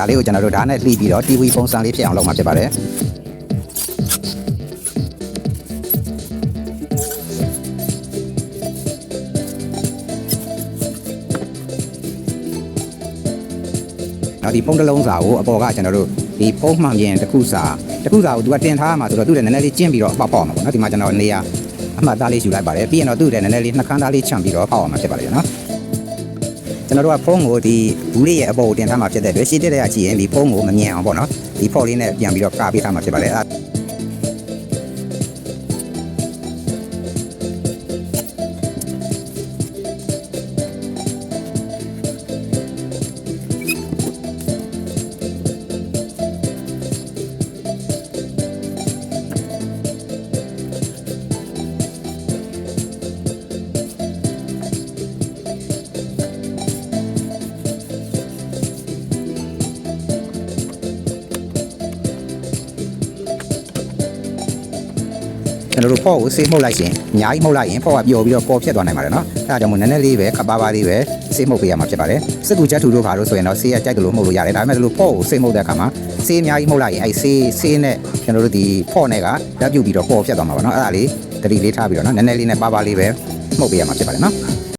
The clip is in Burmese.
ဒါလေးကိုကျွန်တော်တို့ဓာတ်နဲ့လှီးပြီးတော့ TV ပုံစံလေးဖြစ်အောင်လုပ်မှာဖြစ်ပါတယ်နောက်ဒီပုံတစ်လုံးစာကိုအပေါ်ကကျွန်တော်တို့ဒီပုံမှန်ပြင်တစ်ခုစာတစ်ခုစာကိုသူကတင်ထားမှာဆိုတော့သူ့လည်းနည်းနည်းလေးကျင့်ပြီးတော့ပေါက်ပေါက်မှာပေါ့နော်ဒီမှာကျွန်တော်နေရာအမှတ်သားလေးယူလိုက်ပါတယ်ပြီးရင်တော့သူ့လည်းနည်းနည်းလေးနှခမ်းသားလေးချန့်ပြီးတော့ပေါက်အောင်မှာဖြစ်ပါတယ်နော် ကျွန်တော်တို့ကဖုန်းကိုဒီဘူးလေးရဲ့အပေါ်ကိုတင်ထားမှာဖြစ်တဲ့အတွက်ရှင်းတဲ့ရကြည့်ရင်ဒီဖုန်းကိုမမြင်အောင်ပေါ့နော်ဒီဖော်လေးနဲ့ပြန်ပြီးတော့ကာပေးထားမှာဖြစ်ပါတယ် ကျွန်တော်တို့ဖော့ကိုဆေးမှုတ်လိုက်ရင်အများကြီးမှုတ်လိုက်ရင်ဖော့ကပျော်ပြီးတော့ပေါ်ဖြစ်သွားနိုင်ပါတယ်နော်အဲ့ဒါကြောင့်မို့နည်းနည်းလေးပဲခပ်ပါးပါးလေးပဲဆေးမှုတ်ပေးရမှာဖြစ်ပါတယ်စစ်ကူချက်ထူတို့ခါလို့ဆိုရင်တော့ဆေးရကြိုက်တယ်လို့မှုတ်လို့ရတယ်ဒါပေမဲ့ဒီလိုဖော့ကိုဆေးမှုတ်တဲ့အခါမှာဆေးအများကြီးမှုတ်လိုက်ရင်အဲ့ဆေးဆေးနဲ့ကျွန်တော်တို့ဒီဖော့နဲ့ကဓာတ်ပြုတ်ပြီးတော့ပေါ်ဖြစ်သွားမှာပါနော်အဲ့ဒါလေးတတိလေးထားပြီးတော့နော်နည်းနည်းလေးနဲ့ပါးပါးလေးပဲမှုတ်ပေးရမှာဖြစ်ပါတယ်နော်